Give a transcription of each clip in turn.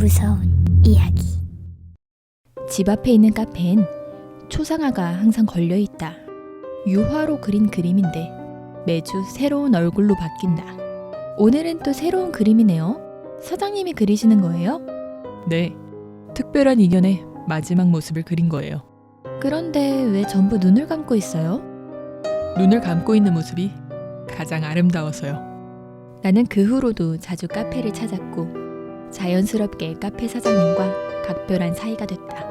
무서운 이야기 집 앞에 있는 카페엔 초상화가 항상 걸려 있다. 유화로 그린 그림인데 매주 새로운 얼굴로 바뀐다. 오늘은 또 새로운 그림이네요. 사장님이 그리시는 거예요? 네, 특별한 이견의 마지막 모습을 그린 거예요. 그런데 왜 전부 눈을 감고 있어요? 눈을 감고 있는 모습이 가장 아름다워서요. 나는 그 후로도 자주 카페를 찾았고 자연스럽게 카페 사장님과 각별한 사이가 됐다.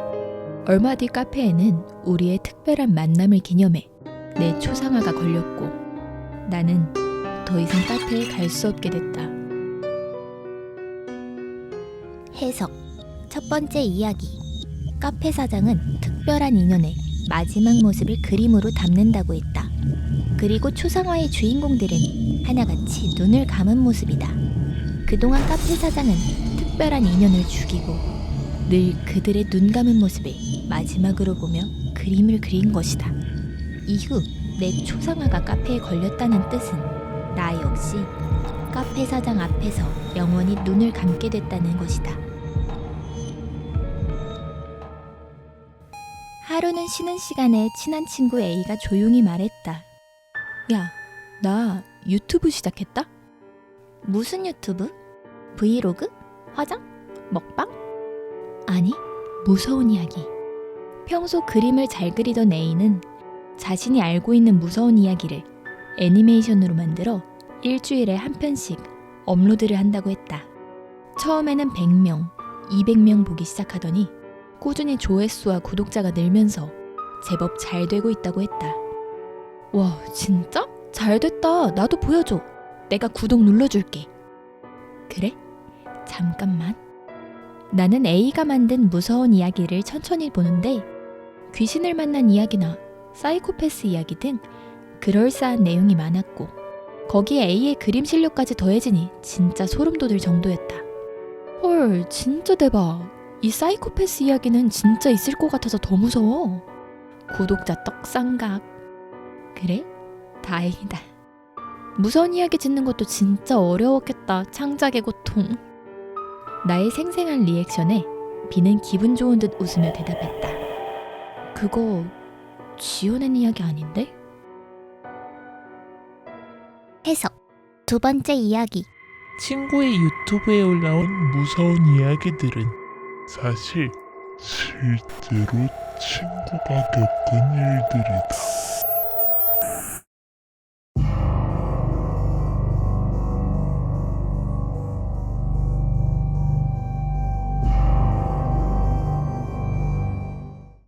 얼마 뒤 카페에는 우리의 특별한 만남을 기념해 내 초상화가 걸렸고 나는 더 이상 카페에 갈 수 없게 됐다. 해석 첫 번째 이야기 카페 사장은 특별한 인연의 마지막 모습을 그림으로 담는다고 했다. 그리고 초상화의 주인공들은 하나같이 눈을 감은 모습이다. 그동안 카페 사장은 특별한 인연을 죽이고 늘 그들의 눈 감은 모습을 마지막으로 보며 그림을 그린 것이다. 이후 내 초상화가 카페에 걸렸다는 뜻은 나 역시 카페 사장 앞에서 영원히 눈을 감게 됐다는 것이다. 하루는 쉬는 시간에 친한 친구 A가 조용히 말했다. 야, 나 유튜브 시작했다? 무슨 유튜브? 브이로그? 화장? 먹방? 아니, 무서운 이야기. 평소 그림을 잘 그리던 A는 자신이 알고 있는 무서운 이야기를 애니메이션으로 만들어 일주일에 한 편씩 업로드를 한다고 했다. 처음에는 100명, 200명 보기 시작하더니 꾸준히 조회수와 구독자가 늘면서 제법 잘 되고 있다고 했다. 와, 진짜? 잘 됐다. 나도 보여줘. 내가 구독 눌러줄게. 그래? 잠깐만. 나는 A가 만든 무서운 이야기를 천천히 보는데 귀신을 만난 이야기나 사이코패스 이야기 등 그럴싸한 내용이 많았고 거기에 A의 그림 실력까지 더해지니 진짜 소름 돋을 정도였다. 헐, 진짜 대박. 이 사이코패스 이야기는 진짜 있을 것 같아서 더 무서워. 구독자 떡상각. 그래? 다행이다. 무서운 이야기 짓는 것도 진짜 어려웠겠다. 창작의 고통. 나의 생생한 리액션에 비는 기분 좋은 듯 웃으며 대답했다. 그거 지어낸 이야기 아닌데? 해석 두 번째 이야기 친구의 유튜브에 올라온 무서운 이야기들은 사실 실제로 친구가 겪은 일들이다.